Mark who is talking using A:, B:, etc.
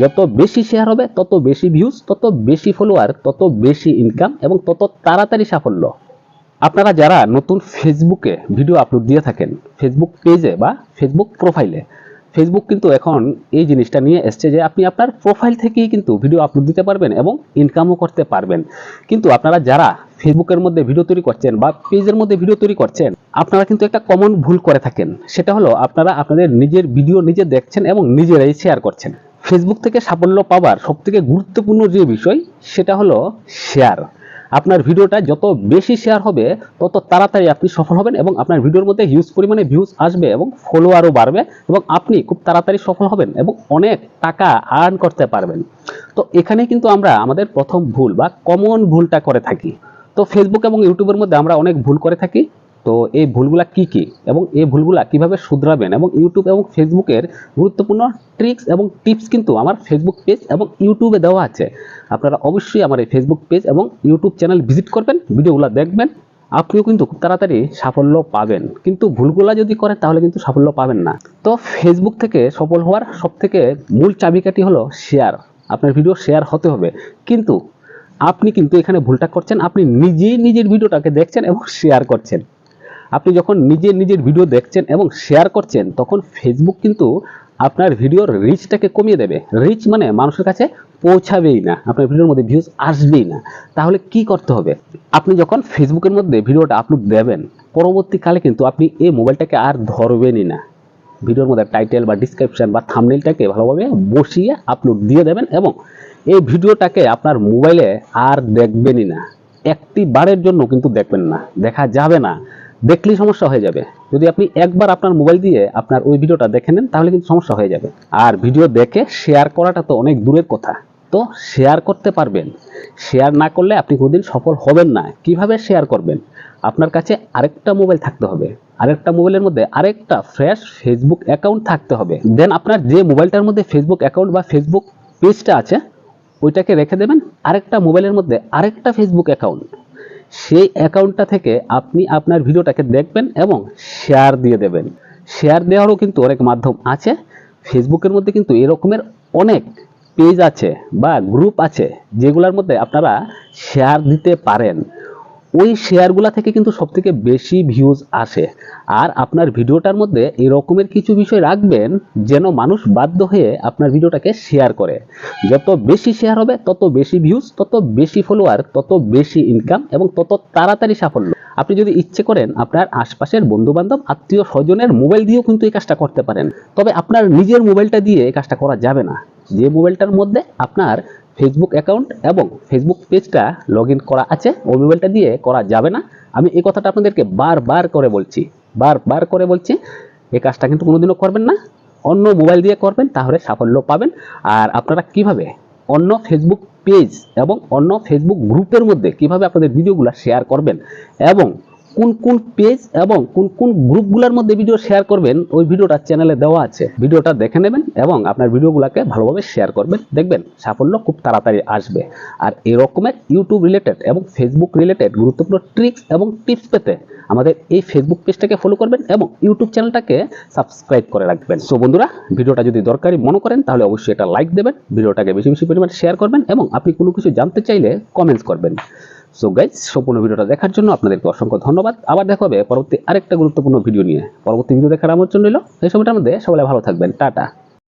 A: যত বেশি শেয়ার হবে, তত বেশি ভিউজ তত বেশি ফলোয়ার তত বেশি ইনকাম এবং তত তাড়াতাড়ি সাফল্য। আপনারা যারা নতুন ফেসবুকে ভিডিও আপলোড দিয়ে থাকেন ফেসবুক পেজে বা ফেসবুক প্রোফাইলে ফেসবুক কিন্তু এখন এই জিনিসটা নিয়ে এসছে যে আপনি আপনার প্রোফাইল থেকেই কিন্তু ভিডিও আপলোড দিতে পারবেন এবং ইনকামও করতে পারবেন। কিন্তু আপনারা যারা ফেসবুকের মধ্যে ভিডিও তৈরি করছেন বা পেজের মধ্যে ভিডিও তৈরি করছেন, আপনারা কিন্তু একটা কমন ভুল করে থাকেন। সেটা হলো আপনারা আপনাদের নিজের ভিডিও নিজে দেখছেন এবং নিজেরাই শেয়ার করছেন। ফেসবুক থেকে সাফল্য পাওয়ার সবথেকে গুরুত্বপূর্ণ যে বিষয়, সেটা হলো শেয়ার আপনার ভিডিওটা যত বেশি শেয়ার হবে, তত তাড়াতাড়ি আপনি সফল হবেন এবং আপনার ভিডিওর মধ্যে হিউজ পরিমাণে ভিউজ আসবে এবং ফলোয়ারও বাড়বে এবং আপনি খুব তাড়াতাড়ি সফল হবেন এবং অনেক টাকা আর্ন করতে পারবেন। তো এখানে কিন্তু আমরা আমাদের প্রথম ভুল বা কমন ভুলটা করে থাকি। তো ফেসবুক এবং ইউটিউবের মধ্যে আমরা অনেক ভুল করে থাকি। তো এই ভুলগুলা কি কি? এবং এই ভুলগুলা কীভাবে শুধরাবেন? এবং ইউটিউব এবং ফেসবুকের গুরুত্বপূর্ণ ট্রিক্স এবং টিপস কিন্তু আমার ফেসবুক পেজ এবং ইউটিউবে দেওয়া আছে। আপনারা অবশ্যই আমার এই ফেসবুক পেজ এবং ইউটিউব চ্যানেল ভিজিট করবেন, ভিডিওগুলো দেখবেন। আপনিও কিন্তু খুব তাড়াতাড়ি সাফল্য পাবেন। কিন্তু ভুলগুলা যদি করেন তাহলে কিন্তু সাফল্য পাবেন না। তো ফেসবুক থেকে সফল হওয়ার সব থেকে মূল চাবিকাঠি হলো শেয়ার আপনার ভিডিও শেয়ার হতে হবে। কিন্তু আপনি কিন্তু এখানে ভুলটা করছেন। আপনি নিজেই নিজের ভিডিওটাকে দেখছেন এবং শেয়ার করছেন। আপনি যখন নিজে নিজের ভিডিও দেখছেন এবং শেয়ার করছেন, তখন ফেসবুক কিন্তু আপনার ভিডিওর রিচটাকে কমিয়ে দেবে। রিচ মানে মানুষের কাছে পৌঁছাবেই না, আপনার ভিডিওর মধ্যে ভিউজ আসবেই না। তাহলে কি করতে হবে? আপনি যখন ফেসবুকের মধ্যে ভিডিওটা আপলোড দেবেন, পরবর্তীকালে কিন্তু আপনি এই মোবাইলটাকে আর ধরবেনই না। ভিডিওর মধ্যে টাইটেল বা ডিসক্রিপশন বা থামনেলটাকে ভালোভাবে বসিয়ে আপলোড দিয়ে দেবেন এবং এই ভিডিওটাকে আপনার মোবাইলে আর দেখবেনই না। একটি বারের জন্য কিন্তু দেখবেন না, দেখা যাবে না। দেখলেই সমস্যা হয়ে যাবে। যদি আপনি একবার আপনার মোবাইল দিয়ে আপনার ওই ভিডিওটা দেখে নেন, তাহলে কিন্তু সমস্যা হয়ে যাবে। আর ভিডিও দেখে শেয়ার করাটা তো অনেক দূরের কথা। তো শেয়ার করতে পারবেন। শেয়ার না করলে আপনি কোনোদিন সফল হবেন না। কীভাবে শেয়ার করবেন? আপনার কাছে আরেকটা মোবাইল থাকতে হবে। আরেকটা মোবাইলের মধ্যে আরেকটা ফ্রেশ ফেসবুক অ্যাকাউন্ট থাকতে হবে। দেন আপনার যে মোবাইলটার মধ্যে ফেসবুক অ্যাকাউন্ট বা ফেসবুক পেজটা আছে, ওইটাকে রেখে দেবেন। আরেকটা মোবাইলের মধ্যে আরেকটা ফেসবুক অ্যাকাউন্ট সেই অ্যাকাউন্টটা থেকে আপনি আপনার ভিডিওটাকে দেখবেন এবং শেয়ার দিয়ে দেবেন। শেয়ার দেওয়ারও কিন্তু অনেক মাধ্যম আছে। ফেসবুকের মধ্যে কিন্তু এরকমের অনেক পেজ আছে বা গ্রুপ আছে যেগুলোর মধ্যে আপনারা শেয়ার দিতে পারেন। ওই শেয়ারগুলা থেকে কিন্তু সবথেকে বেশি ভিউজ আসে। আর আপনার ভিডিওটার মধ্যে এই রকমের কিছু বিষয় রাখবেন, যেন মানুষ বাধ্য হয়ে আপনার ভিডিওটাকে শেয়ার করে। যত বেশি শেয়ার হবে, তত বেশি ভিউজ তত বেশি ফলোয়ার তত বেশি ইনকাম এবং তত তাড়াতাড়ি সাফল্য। আপনি যদি ইচ্ছে করেন আপনার আশপাশের বন্ধু বান্ধব আত্মীয় স্বজনের মোবাইল দিয়েও কিন্তু এই কাজটা করতে পারেন। তবে আপনার নিজের মোবাইলটা দিয়ে এই কাজটা করা যাবে না। যে মোবাইলটার মধ্যে আপনার ফেসবুক অ্যাকাউন্ট এবং ফেসবুক পেজটা লগ করা আছে। ওই মোবাইলটা দিয়ে করা যাবে না। আমি এই কথাটা আপনাদেরকে বারবার করে বলছি, বারবার করে বলছি। এই কাজটা কিন্তু কোনোদিনও করবেন না। অন্য মোবাইল দিয়ে করবেন, তাহলে সাফল্য পাবেন। আর আপনারা কীভাবে অন্য ফেসবুক পেজ এবং অন্য ফেসবুক গ্রুপের মধ্যে কীভাবে আপনাদের ভিডিওগুলো শেয়ার করবেন এবং কোন কোন পেজ এবং কোন কোন গ্রুপগুলোর মধ্যে ভিডিও শেয়ার করবেন, ওই ভিডিওটা চ্যানেলে দেওয়া আছে। ভিডিওটা দেখে নেবেন এবং আপনার ভিডিওগুলোকে ভালোভাবে শেয়ার করবেন। দেখবেন, সাফল্য খুব তাড়াতাড়ি আসবে। আর এই রকমের ইউটিউব রিলেটেড এবং ফেসবুক রিলেটেড গুরুত্বপূর্ণ ট্রিক্স এবং টিপস পেতে আমাদের এই ফেসবুক পেজটাকে ফলো করবেন এবং ইউটিউব চ্যানেলটাকে সাবস্ক্রাইব করে রাখবেন। সো বন্ধুরা ভিডিওটা যদি দরকারি মনে করেন, তাহলে অবশ্যই এটা লাইক দেবেন। ভিডিওটাকে বেশি বেশি পরিমাণে শেয়ার করবেন এবং আপনি কোনো কিছু জানতে চাইলে কমেন্টস করবেন। সো গাইজ সম্পূর্ণ ভিডিওটা দেখার জন্য আপনাদেরকে অসংখ্য ধন্যবাদ। আবার দেখা হবে পরবর্তী আরেকটা গুরুত্বপূর্ণ ভিডিও নিয়ে। পরবর্তী ভিডিও দেখার আমার জন্য রইল। এই সময়টার মধ্যে সবাই ভালো থাকবেন। টাটা।